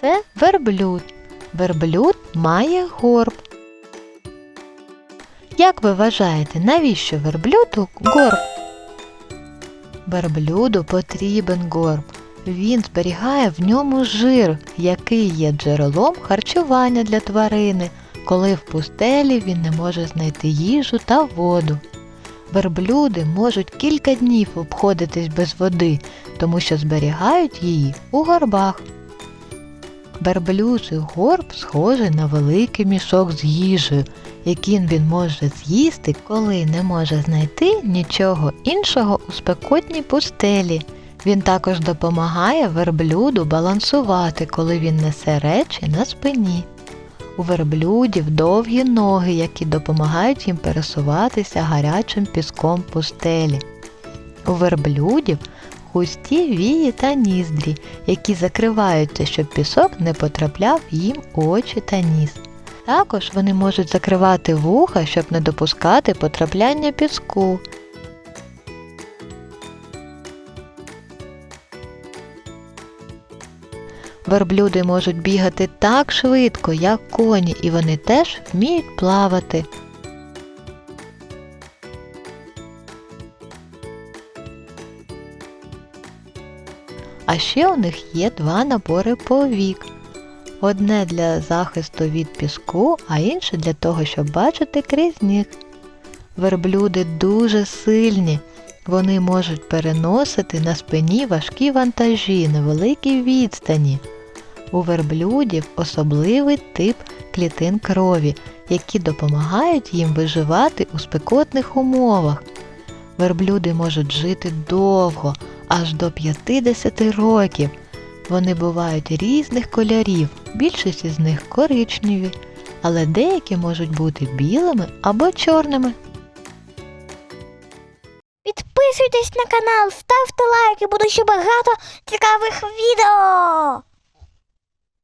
Це верблюд. Верблюд має горб. Як ви вважаєте, навіщо верблюду горб? Верблюду потрібен горб. Він зберігає в ньому жир, який є джерелом харчування для тварини, коли в пустелі він не може знайти їжу та воду. Верблюди можуть кілька днів обходитись без води, тому що зберігають її у горбах. Верблюжий горб схожий на великий мішок з їжею, який він може з'їсти, коли не може знайти нічого іншого у спекотній пустелі. Він також допомагає верблюду балансувати, коли він несе речі на спині. У верблюдів довгі ноги, які допомагають їм пересуватися гарячим піском пустелі. У верблюдів густі вії та ніздрі, які закриваються, щоб пісок не потрапляв їм у очі та ніс. Також вони можуть закривати вуха, щоб не допускати потрапляння піску. Верблюди можуть бігати так швидко, як коні, і вони теж вміють плавати. А ще у них є два набори повік. Одне для захисту від піску, а інше для того, щоб бачити крізь них. Верблюди дуже сильні. Вони можуть переносити на спині важкі вантажі на великій відстані. У верблюдів особливий тип клітин крові, які допомагають їм виживати у спекотних умовах. Верблюди можуть жити довго, аж до 50 років. Вони бувають різних кольорів, більшість із них коричневі, але деякі можуть бути білими або чорними. Підписуйтесь на канал, ставте лайки, буде ще багато цікавих відео.